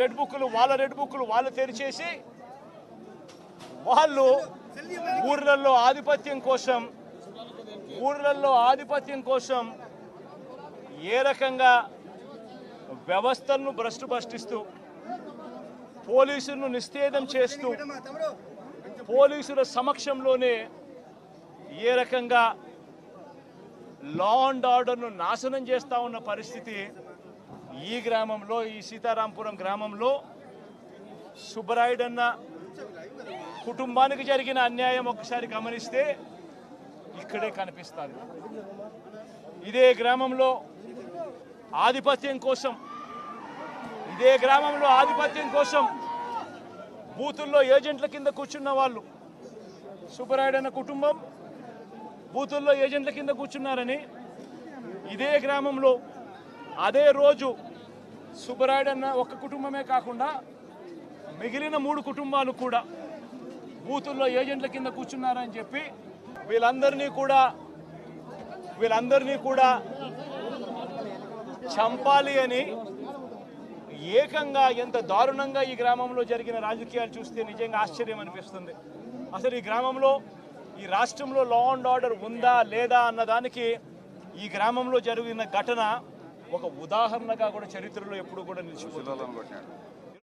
Red బుక్లు వాళ్ళ red బుక్లు వాళ్ళు తెరిచేసి వాళ్ళు ఊర్లలో ఆధిపత్యం కోసం ఊర్లలో ఆధిపత్యం కోసం ఏ రకంగా వ్యవస్థలను భ్రష్టు భ్రష్టిస్తూ పోలీసులను నిస్తేదం చేస్తూ పోలీసుల సమక్షంలోనే ఏ రకంగా లా అండ్ ఆర్డర్ను నాశనం చేస్తూ ఉన్న పరిస్థితి ఈ గ్రామంలో ఈ సీతారాంపురం గ్రామంలో సుబ్బరాయుడన్న కుటుంబానికి జరిగిన అన్యాయం ఒకసారి గమనిస్తే ఇక్కడే కనిపిస్తుంది. ఇదే గ్రామంలో ఆధిపత్యం కోసం ఇదే గ్రామంలో ఆధిపత్యం కోసం బూతుల్లో ఏజెంట్ల కింద కూర్చున్న వాళ్ళు సుబ్బరాయుడన్న కుటుంబం బూతుల్లో ఏజెంట్ల కింద కూర్చున్నారని ఇదే గ్రామంలో అదే రోజు సుబ్బరాయుడన్న ఒక్క కుటుంబమే కాకుండా మిగిలిన మూడు కుటుంబాలు కూడా బూతుల్లో ఏజెంట్ల కింద కూర్చున్నారని చెప్పి వీళ్ళందరినీ కూడా వీళ్ళందరినీ కూడా చంపాలి అని ఏకంగా ఎంత దారుణంగా ఈ గ్రామంలో జరిగిన రాజకీయాలు చూస్తే నిజంగా ఆశ్చర్యం అనిపిస్తుంది. అసలు ఈ గ్రామంలో ఈ రాష్ట్రంలో లా అండ్ ఆర్డర్ ఉందా లేదా అన్నదానికి ఈ గ్రామంలో జరిగిన ఘటన ఒక ఉదాహరణగా కూడా చరిత్రలో ఎప్పుడు కూడా నిలిచిపోతుంది.